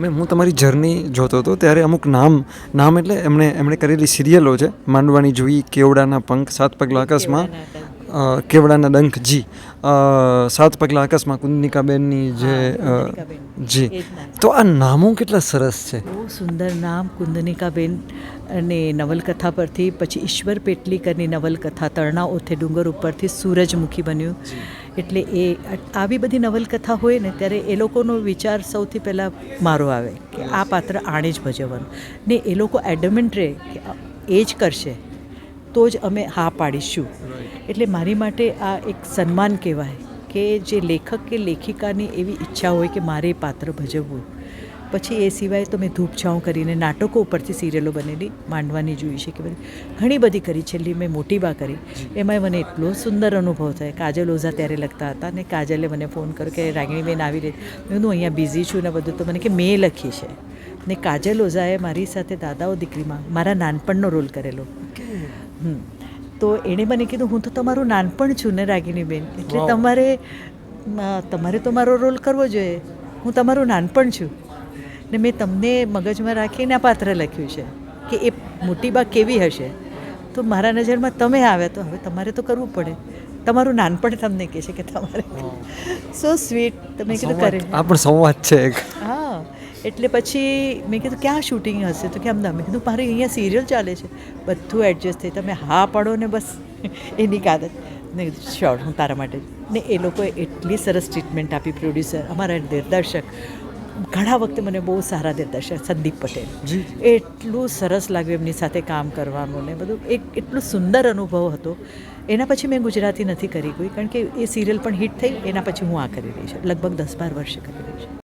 મેં હું તમારી જર્ની જોતો હતો ત્યારે અમુક નામ નામ એટલે એમણે એમણે કરેલી સિરિયલો છે માંડવાની જોઈ કેવડાના પંખ સાત પગલા આકાશમાં કેવડાના ડંખ જી સાત પગલા આકાશમાં કુંદનિકાબેનની જે જી. તો આ નામો કેટલા સરસ છે. બહુ સુંદર નામ કુંદનિકાબેન અને નવલકથા પરથી પછી ઈશ્વર પેટલીકરની નવલકથા તરણા ઓથે ડુંગર ઉપરથી સૂરજમુખી બન્યું. એટલે એ આવી બધી નવલકથા હોય ને ત્યારે એ લોકોનો વિચાર સૌથી પહેલાં મારો આવે કે આ પાત્ર આણે જ ભજવવાનું. ને એ લોકો એડમેન્ટ રહે કે એ જ કરશે તો જ અમે હા પાડીશું. એટલે મારી માટે આ એક સન્માન કહેવાય કે જે લેખક કે લેખિકાની એવી ઈચ્છા હોય કે મારે એ પાત્ર ભજવવું પછી એ સિવાય તો મેં ધૂપછાઉં કરીને નાટકો ઉપરથી સિરિયલો બનેલી માંડવાની જોઈ છે કે બધી. ઘણી બધી કરી છેલ્લી મેં મોટી બા કરી. એમાંય મને એટલો સુંદર અનુભવ થાય કાજલ ઓઝા ત્યારે લખતા હતા ને કાજલે મને ફોન કર્યો કે રાગીણીબેન આવી રહી. મેં કીધું અહીંયા બિઝી છું ને બધું. તો મને કે મેં લખી છે. ને કાજલ ઓઝાએ મારી સાથે દાદાઓ દીકરીમાં મારા નાનપણનો રોલ કરેલો. તો એણે મને કીધું હું તો તમારું નાનપણ છું ને રાગીણીબેન એટલે તમારે તમારે તો મારો રોલ કરવો જોઈએ. હું તમારું નાનપણ છું. ને મેં તમને મગજમાં રાખીને આ પાત્ર લખ્યું છે કે એ મોટી બા કેવી હશે? તો મારા નજરમાં તમે આવ્યા તો હવે તમારે તો કરવું પડે. તમારું નાનપણ તમને કહે છે કે તમારે સો સ્વીટ તમે કીધું કરે. આ પણ સંવાદ છે હા. એટલે પછી મેં કીધું ક્યાં શૂટિંગ હશે? તો કે અમદાવાદ મેં કીધું મારે અહીંયા સિરિયલ ચાલે છે. બધું એડજસ્ટ થઈ. તમે હા પાડો ને બસ. એની કાદત ને શ્યોર હું તારા માટે. ને એ લોકોએ એટલી સરસ ટ્રીટમેન્ટ આપી પ્રોડ્યુસર અમારા દિગ્દર્શક ઘણા વખતે મને બહુ સારા દિગ્દર્શક સંદીપ પટેલ. એટલું સરસ લાગ્યું એમની સાથે કામ કરવાનું ને બધું. એક એટલું સુંદર અનુભવ હતો. એના પછી મેં ગુજરાતી નથી કરી કોઈ કારણ કે એ સિરિયલ પણ હિટ થઈ એના પછી હું આ કરી રહી છું. લગભગ દસ બાર વર્ષે કરી રહી છું.